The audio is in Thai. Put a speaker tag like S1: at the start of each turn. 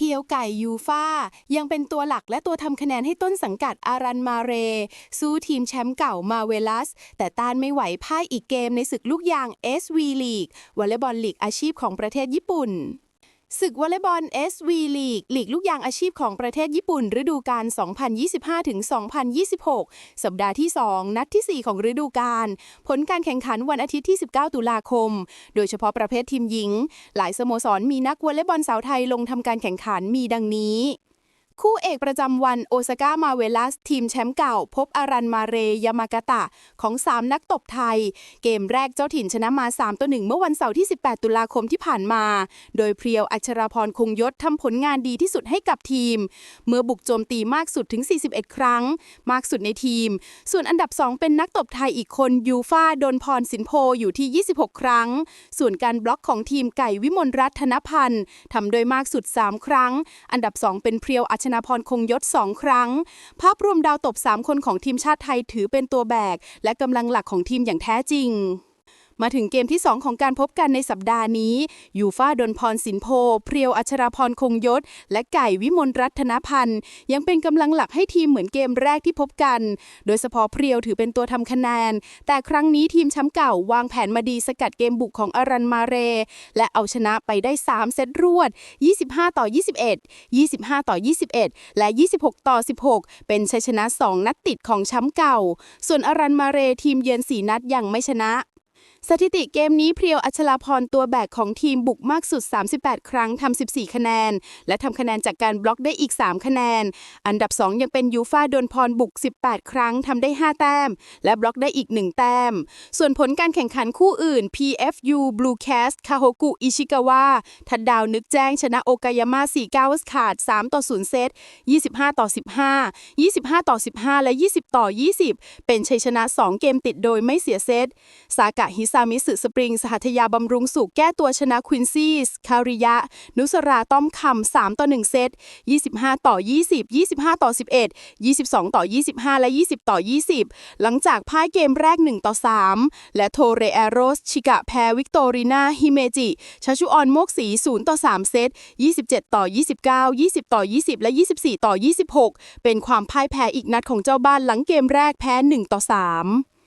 S1: พียวไก่ยูฟ่ายังเป็นตัวหลักและตัวทำคะแนนให้ต้นสังกัดอารันมาเร สู้ทีมแชมป์เก่ามาเวลัส แต่ต้านไม่ไหวพ่ายอีกเกมในศึกลูกยาง SV League วอลเลย์บอลลีกอาชีพของประเทศญี่ปุ่น ศึกวอลเลย์บอล SV League ลีกลูกยางอาชีพของประเทศญี่ปุ่น ฤดูกาล 2025-2026 สัปดาห์ที่ 2 นัดทีสี่ 4 ของฤดูกาล ผลการแข่งขันวันอาทิตย์ที่ 19 ตุลาคม โดยเฉพาะประเภททีมหญิง หลายสโมสรมีนักวอลเลย์บอลสาวไทยลงทำการแข่งขันมีดังนี้ คู่เอกประจำวันโอซาก้ามาเวลัส ทีมแชมป์เก่า พบอารันมาเรยามากาตะของ 3 นักตบไทย เกมแรกเจ้าถิ่นชนะมา 3 ต่อ 1 เมื่อวันเสาร์ที่ 18 ตุลาคมที่ผ่านมา โดยเพรียวอัชราพรคงยศทำผลงานดีที่สุดให้กับทีม เมื่อบุกโจมตีมากสุดถึง 41 ครั้ง มากสุดในทีม ส่วนอันดับ 2 เป็นนักตบไทยอีกคนยูฟาดนพรสินโพอยู่ที่ 26 ครั้ง ส่วนการบล็อกของทีมไก่วิมลรัตนพันธ์ทำโดยมากสุด 3 ครั้ง อันดับ 2 เป็นเพรียวอัชนาพรคงยศ 2 ครั้ง ภาพรวมดาวตบ 3 คนของทีมชาติไทยถือเป็นตัวแบก และกำลังหลักของทีมอย่างแท้จริง มาถึงเกมที่ 2 ของการพบกันในสัปดาห์นี้ ยูฟ่าดนพรสินโพ เพรียวอัชราพรคงยศ และไก่วิมลรัตนพันธ์ ยังเป็นกำลังหลักให้ทีมเหมือนเกมแรกที่พบกัน โดยเฉพาะเพรียวถือเป็นตัวทำคะแนน แต่ครั้งนี้ทีมแชมป์เก่าวางแผนมาดีสกัดเกมบุกของอารันมาเร และเอาชนะไปได้ 3 เซตรวด 25 ต่อ 21 25 ต่อ 21 และ 26 ต่อ 16 เป็นชัยชนะ 2 นัดติดของแชมป์เก่า ส่วนอารันมาเรทีมเยือน 4 นัดยังไม่ชนะ สถิติเกมนี้เพียวอัชราพรตัวแบกของทีมบุกมากสุด 38 ครั้งทำ 14 คะแนน และทำคะแนนจากการบล็อกได้อีก 3 คะแนน อันดับ 2 ยังเป็นยูฟาโดนพรบุก 18 ครั้งทำได้ 5 แต้ม และบล็อกได้อีก 1 แต้ม ส่วนผลการแข่งขันคู่อื่น PFU Blue Cast คาโฮกุอิชิกาวะทัดดาวนึกแจ้งชนะโอกายาม่า49ขาด 3 ต่อ 0 เซต 25 ต่อ 15 25 ต่อ 15 และ 20 ต่อ 20 เป็นชัยชนะ 2 เกมติดโดยไม่เสียเซต สากะฮิซามิสึสปริง สหัทยาบำรุงสุขแก้ตัวชนะควินซี่สคาริยะ นุสราต้อมคำ3ต่อ 1 เซต 25 ต่อ 20 25 ต่อ 11 22 ต่อ 25 และ 20 ต่อ 20 หลังจากพ่ายเกมแรก 1 ต่อ 3 และโทเรแอโรส ชิกะแพ้วิกตอรีนาฮิเมจิ ชาชุออนโมกสี 0 ต่อ 3 เซต 27 ต่อ 29 20 ต่อ 20 และ 24 ต่อ 26 เป็นความพ่ายแพ้อีกนัดของเจ้าบ้านหลังเกมแรกแพ้ 1 ต่อ 3